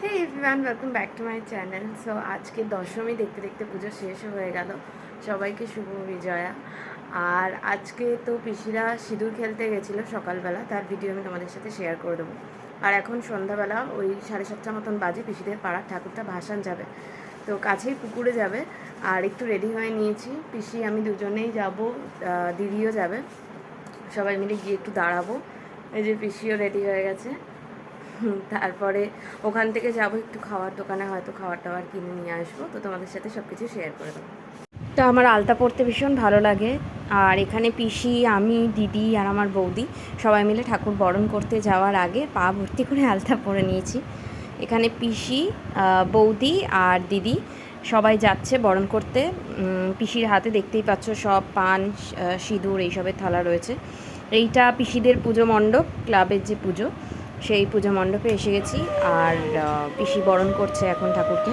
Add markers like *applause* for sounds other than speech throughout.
Hey everyone welcome back to my channel so আজকে দশমী দেখতে দেখতে পুজো শেষ হয়ে গেল। সবাইকে শুভ বিজয়া। আর আজকে তো পিসিরা সিঁদুর খেলতে গেছিল সকালবেলা, তার ভিডিও আমি তোমাদের সাথে শেয়ার করে দেবো। আর এখন সন্ধ্যাবেলা ওই সাড়ে সাতটা মতন বাজে, পিসিদের পাড়ার ঠাকুরটা ভাসান যাবে। তো কাছেই পুকুরে যাবে। আর একটু রেডি হয়ে নিয়েছি। পিসি, আমি দুজনেই যাব দিদিও যাবে। সবাই মিলে গিয়ে একটু দাঁড়াবো। এই যে পিসিও রেডি হয়ে গেছে। তারপরে ওখান থেকে যাব একটু খাওয়ার দোকানে, হয়তো খাবার টাবার কিনে নিয়ে আসব। তো তোমাদের সাথে সব কিছু শেয়ার করে দেবো। তো আমার আলতা পড়তে ভীষণ ভালো লাগে। আর এখানে পিসি, আমি, দিদি আর আমার বৌদি সবাই মিলে ঠাকুর বরণ করতে যাওয়ার আগে পা ভর্তি করে আলতা পরে নিয়েছি। এখানে পিসি বৌদি আর দিদি সবাই যাচ্ছে বরণ করতে। পিসির হাতে দেখতেই পাচ্ছ সব পান সিঁদুর, এইসবের থালা রয়েছে। এইটা পিসিদের পুজো মণ্ডপ, ক্লাবের যে পুজো। সেই পূজা মণ্ডপে এসে গেছি আর পিসি বরণ করছে এখন ঠাকুরকে।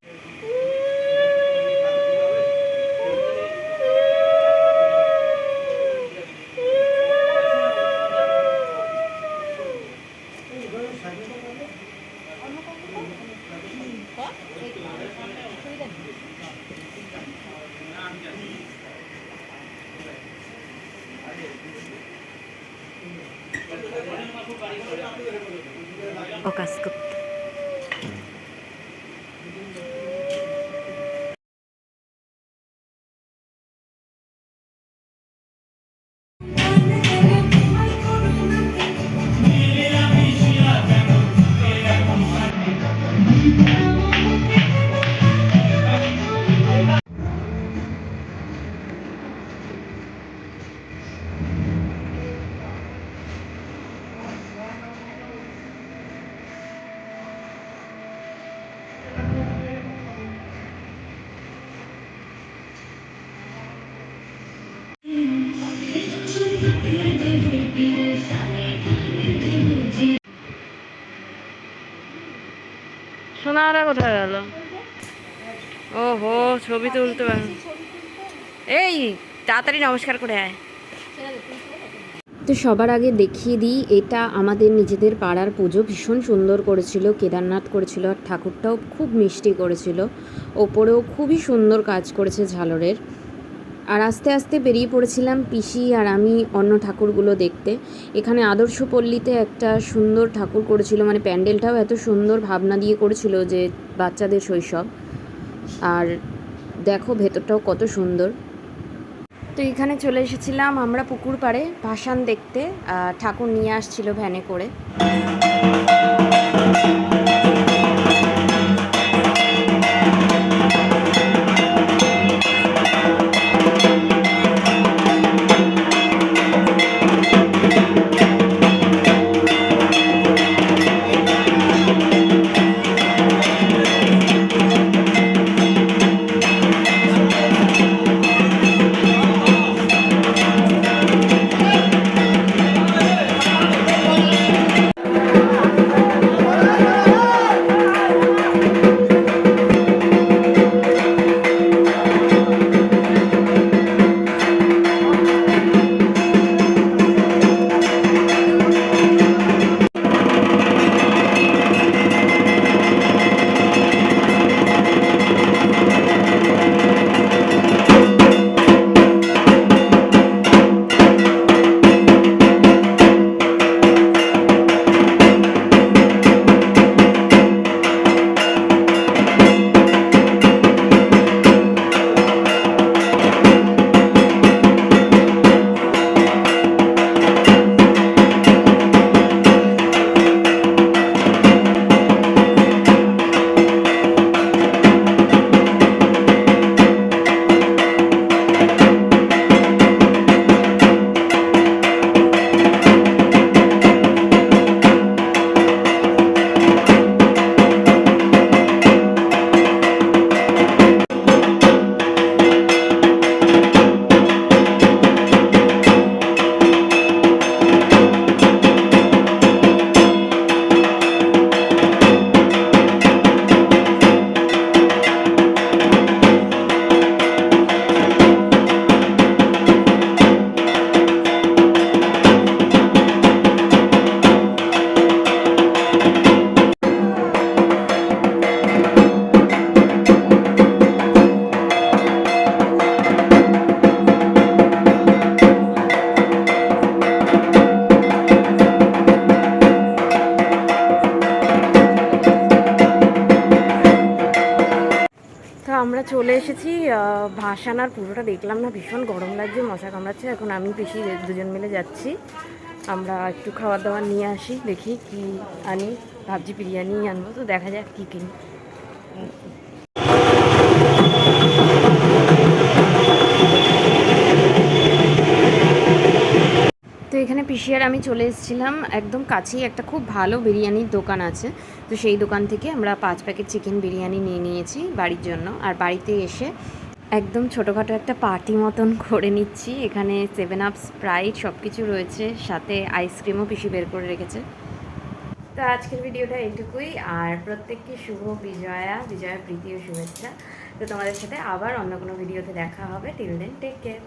ও কাজ করতে সোনারা কোথায় গেল? ওহো, ছবি তুলতে পার। এই, তাড়াতাড়ি নমস্কার করে আয়। তো সবার আগে দেখিয়ে দিই, এটা আমাদের নিজেদের পাড়ার পুজো। ভীষণ সুন্দর করেছিল, কেদারনাথ করেছিল, আর ঠাকুরটাও খুব মিষ্টি করেছিল। ওপরেও খুবই সুন্দর কাজ করেছে ঝালরের। আর আস্তে আস্তে বেরিয়ে পড়েছিলাম পিসি আর আমি অন্য ঠাকুরগুলো দেখতে। এখানে আদর্শ পল্লীতে একটা সুন্দর ঠাকুর করেছিল মানে প্যান্ডেলটাও এত সুন্দর ভাবনা দিয়ে করেছিল যে বাচ্চাদের শৈশব। আর দেখো ভেতরটাও কত সুন্দর। তো এখানে চলে এসেছিলাম আমরা পুকুর পাড়ে ভাসান দেখতে ঠাকুর নিয়ে আসছিল ভ্যানে করে। আসানার পুরোটা দেখলাম না, ভীষণ গরম লাগছে, মশা কামড়াচ্ছে, এখন আমি পিসি দুজন মিলে যাচ্ছি। আমরা একটু খাবার দাবার নিয়ে আসি, দেখি কি আনি, ভাবছি বিরিয়ানি আনব, তো দেখা যাক কী কিনি। তো এখানে পিসি আর আমি চলে এসেছিলাম একদম কাছেই একটা খুব ভালো বিরিয়ানির দোকান আছে। তো সেই দোকান থেকে আমরা পাঁচ প্যাকেট চিকেন বিরিয়ানি নিয়ে নিয়েছি বাড়ির জন্য। আর বাড়িতে এসে একদম ছোটোখাটো একটা পার্টি মতন *laughs* করে নিচ্ছি। এখানে সেভেন আপ স্প্রাইট সব কিছু রয়েছে। সাথে আইসক্রিমও পিসি বের করে রেখেছে। তো আজকের ভিডিওটা এইটুকুই। আর প্রত্যেককে শুভ বিজয়া বিজয়া প্রীতি ও শুভেচ্ছা। তো তোমাদের সাথে আবার অন্য কোনো ভিডিওতে দেখা হবে। Till then take care